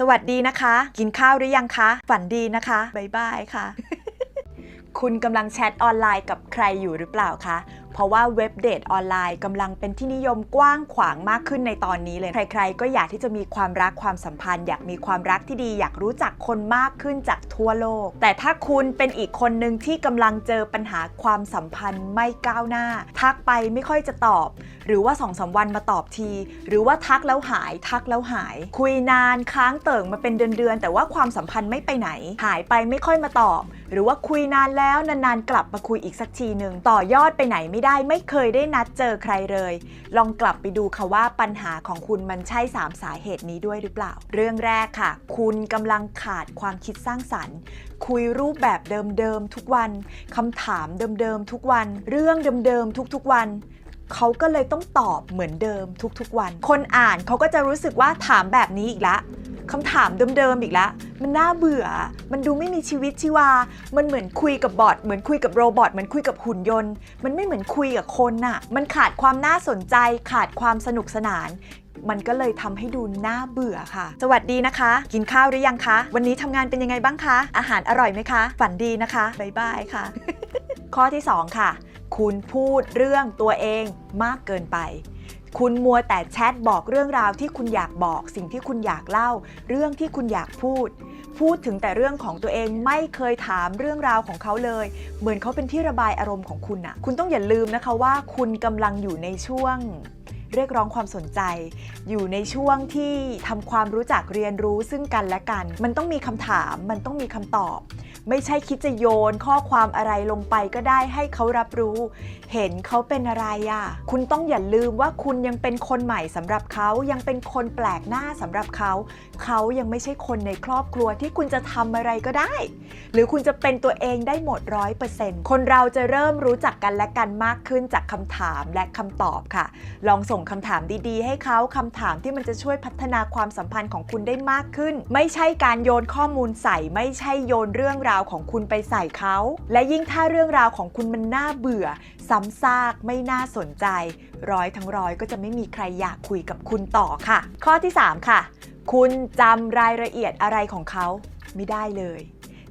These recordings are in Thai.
สวัสดีนะคะ กินข้าวหรือยังคะ ฝันดีนะคะบ๊ายบายค่ะ คุณกำลังแชทออนไลน์กับใครอยู่หรือเปล่าคะ เพราะว่าเว็บเดทออนไลน์กำลังเป็นที่นิยมกว้างขวางมากขึ้นในตอนนี้เลย ใครๆ ก็อยากที่จะมีความรักความสัมพันธ์ อยากมีความรักที่ดี อยากรู้จักคนมากขึ้นจากทั่วโลก แต่ถ้าคุณเป็นอีกคนหนึ่งที่กำลังเจอปัญหาความสัมพันธ์ไม่ก้าวหน้า ทักไปไม่ค่อยจะตอบหรือว่าสองสามวันมาตอบที หรือว่าทักแล้วหาย ทักแล้วหาย คุยนานค้างเติ่งมาเป็นเดือนๆแต่ว่าความสัมพันธ์ไม่ไปไหน หายไปไม่ค่อยมาตอบ หรือว่าคุยนานแล้วนานๆกลับมาคุยอีกสักทีหนึ่งต่อยอดไปไหนไม่ได้ไม่เคยได้นัดเจอใครเลย ลองกลับไปดูค่ะว่าปัญหาของคุณมันใช่ 3 สาเหตุนี้ด้วยหรือเปล่า เรื่องแรกค่ะ คุณกำลังขาดความคิดสร้างสรรค์ คุยรูปแบบเดิมๆทุกวันคำถามเดิมๆทุกวัน เรื่องเดิมๆทุกๆวัน เขาก็เลยต้องตอบเหมือนเดิมทุกๆวัน คนอ่านเขาก็จะรู้สึกว่าถามแบบนี้อีกละคำถามเดิมๆอีกละมันน่าเบื่อ มันดูไม่มีชีวิตชีวา มันเหมือนคุยกับบอท เหมือนคุยกับโรบอท เหมือนคุยกับหุ่นยนต์ มันไม่เหมือนคุยกับคนน่ะ มันขาดความน่าสนใจ ขาดความสนุกสนาน มันก็เลยทำให้ดูน่าเบื่อค่ะ สวัสดีนะคะ กินข้าวหรือยังคะ วันนี้ทำงานเป็นยังไงบ้างคะ อาหารอร่อยไหมคะ ฝันดีนะคะ บ๊ายบายค่ะ ข้อที่ 2 ค่ะ คุณพูดเรื่องตัวเองมากเกินไป คุณมัวแต่แชทบอกเรื่องราวที่คุณอยากบอก สิ่งที่คุณอยากเล่า เรื่องที่คุณอยากพูด พูดถึงแต่เรื่องของตัวเองไม่เคยถามเรื่องราวของเขาเลย เหมือนเขาเป็นที่ระบายอารมณ์ของคุณอะคุณต้องอย่าลืมนะคะว่าคุณกำลังอยู่ในช่วงเรียกร้องความสนใจ อยู่ในช่วงที่ทำความรู้จักเรียนรู้ซึ่งกันและกัน มันต้องมีคำถามมันต้องมีคำตอบ ไม่ใช่คิดจะโยนข้อความอะไรลงไปก็ได้ให้เขารับรู้ เห็นเขาเป็นอะไรอะ่ะ คุณต้องอย่าลืมว่าคุณยังเป็นคนใหม่สำหรับเขายังเป็นคนแปลกหน้าสำหรับเขา เขายังไม่ใช่คนในครอบครัวที่คุณจะทำอะไรก็ได้ หรือคุณจะเป็นตัวเองได้หมดร้อยเปอร์เซ็นต์คนเราจะเริ่มรู้จักกันและกันมากขึ้นจากคำถามและคำตอบค่ะ ลองส่งคำถามดีๆ ให้เขาคำถามที่มันจะช่วยพัฒนาความสัมพันธ์ของคุณได้มากขึ้น ไม่ใช่การโยนข้อมูลใส่ไม่ใช่โยนเรื่องราวาวของคุณไปใส่เขา และยิ่งถ้าเรื่องราวของคุณมันน่าเบื่อ ซ้ำซากไม่น่าสนใจ ร้อยทั้งร้อยก็จะไม่มีใครอยากคุยกับคุณต่อค่ะ ข้อที่ 3 ค่ะ คุณจำรายละเอียดอะไรของเขาไม่ได้เลย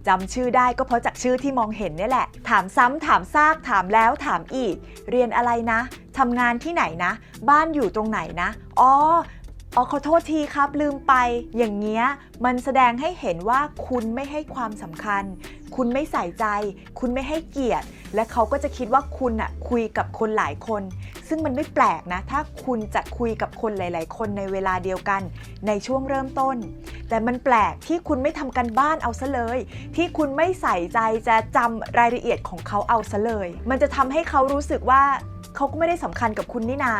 จำชื่อได้ก็เพราะจากชื่อที่มองเห็นนี่แหละ ถามซ้ำถามซากถามแล้วถามอีก เรียนอะไรนะทำงานที่ไหนนะ บ้านอยู่ตรงไหนนะ อ๋อ อ๋อขอโทษทีครับลืมไป อย่างเงี้ยมันแสดงให้เห็นว่าคุณไม่ให้ความสำคัญ คุณไม่ใส่ใจ คุณไม่ให้เกียรติ และเขาก็จะคิดว่าคุณอะคุยกับคนหลายคน ซึ่งมันไม่แปลกนะ ถ้าคุณจะคุยกับคนหลาย ๆ คนในเวลาเดียวกัน ในช่วงเริ่มต้น แต่มันแปลกที่คุณไม่ทำกันบ้านเอาซะเลย ที่คุณไม่ใส่ใจจะจำรายละเอียดของเขาเอาซะเลย มันจะทำให้เขารู้สึกว่า เขาก็ไม่ได้สำคัญกับคุณนี่นา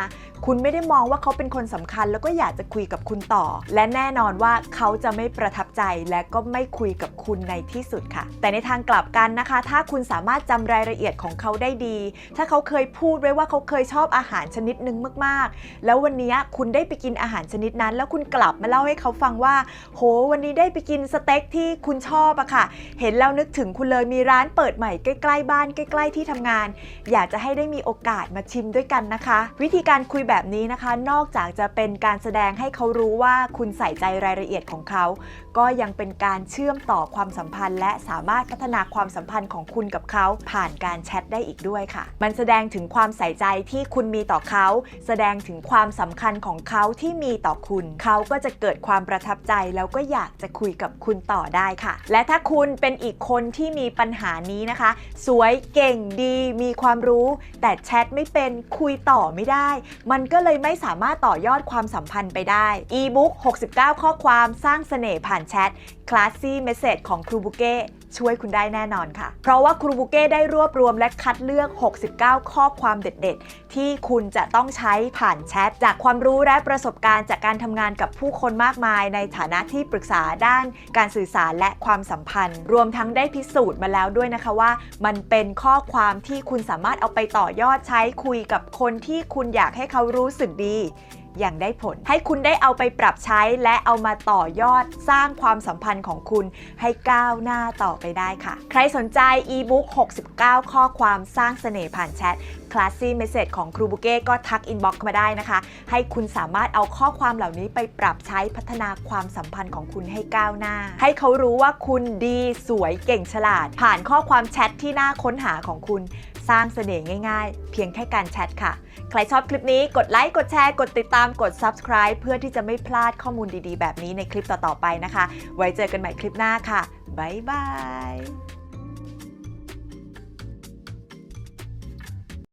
คุณไม่ได้มองว่าเขาเป็นคนสำคัญ แล้วก็อยากจะคุยกับคุณต่อ และแน่นอนว่าเขาจะไม่ประทับใจและก็ไม่คุยกับคุณในที่สุดค่ะ แต่ในทางกลับกันนะคะ ถ้าคุณสามารถจำรายละเอียดของเขาได้ดี ถ้าเขาเคยพูดไว้ว่าเขาเคยชอบอาหารชนิดหนึ่งมาก ๆ แล้ววันนี้คุณได้ไปกินอาหารชนิดนั้น แล้วคุณกลับมาเล่าให้เขาฟังว่า โห วันนี้ได้ไปกินสเต็กที่คุณชอบอะค่ะ เห็นแล้วนึกถึงคุณเลยมีร้านเปิดใหม่ใกล้ๆบ้านใกล้ ๆ ที่ทำงาน อยากจะให้ได้มีโอกาสมาชิมด้วยกันนะคะ วิธีการคุยแบบนี้นะคะ นอกจากจะเป็นการแสดงให้เขารู้ว่าคุณใส่ใจรายละเอียดของเขา ก็ยังเป็นการเชื่อมต่อความสัมพันธ์ และสามารถพัฒนาความสัมพันธ์ของคุณกับเขา ผ่านการแชทได้อีกด้วยค่ะ มันแสดงถึงความใส่ใจที่คุณมีต่อเขา แสดงถึงความสำคัญของเขาที่มีต่อคุณ เขาก็จะเกิดความประทับใจแล้วก็อยากจะคุยกับคุณต่อได้ค่ะ และถ้าคุณเป็นอีกคนที่มีปัญหานี้นะคะ สวยเก่งดีมีความรู้ แต่แชทไม่เป็นคุยต่อไม่ได้ มันก็เลยไม่สามารถต่อยอดความสัมพันธ์ไปได้ e-book 69 ข้อความสร้างเสน่ห์ผ่านแชท Classy Message ของครูบุเก้ช่วยคุณได้แน่นอนค่ะ เพราะว่าครูบุเก้ได้รวบรวมและคัดเลือก 69 ข้อความเด็ด ๆ ที่คุณจะต้องใช้ผ่านแชท จากความรู้และประสบการณ์จากการทำงานกับผู้คนมากมาย ในฐานะที่ปรึกษาด้านการสื่อสารและความสัมพันธ์ รวมทั้งได้พิสูจน์มาแล้วด้วยนะคะว่า มันเป็นข้อความที่คุณสามารถเอาไปต่อยอดใช้คุยกับคนที่คุณอยากให้เขารู้สึกดี อย่างได้ผล ให้คุณได้เอาไปปรับใช้และเอามาต่อยอดสร้างความสัมพันธ์ของคุณให้ก้าวหน้าต่อไปได้ค่ะ ใครสนใจอีบุ๊ก69 ข้อความสร้างเสน่ห์ผ่านแชท Classy Message ของครูบุเก้ก็ทักอินบ็อกซ์มาได้นะคะ ให้คุณสามารถเอาข้อความเหล่านี้ไปปรับใช้พัฒนาความสัมพันธ์ของคุณให้ก้าวหน้า ให้เขารู้ว่าคุณดีสวยเก่งฉลาด ผ่านข้อความแชทที่น่าค้นหาของคุณสร้างเสน่ห์ง่าย ๆ เพียงแค่การแชทค่ะ ใครชอบคลิปนี้กดไลค์กดแชร์กดติดตามามกด subscribe เพื่อที่จะไม่พลาดข้อมูลดีๆ แบบนี้ในคลิปต่อๆไปนะคะ ไว้เจอกันใหม่คลิปหน้าค่ะ บ๊ายบาย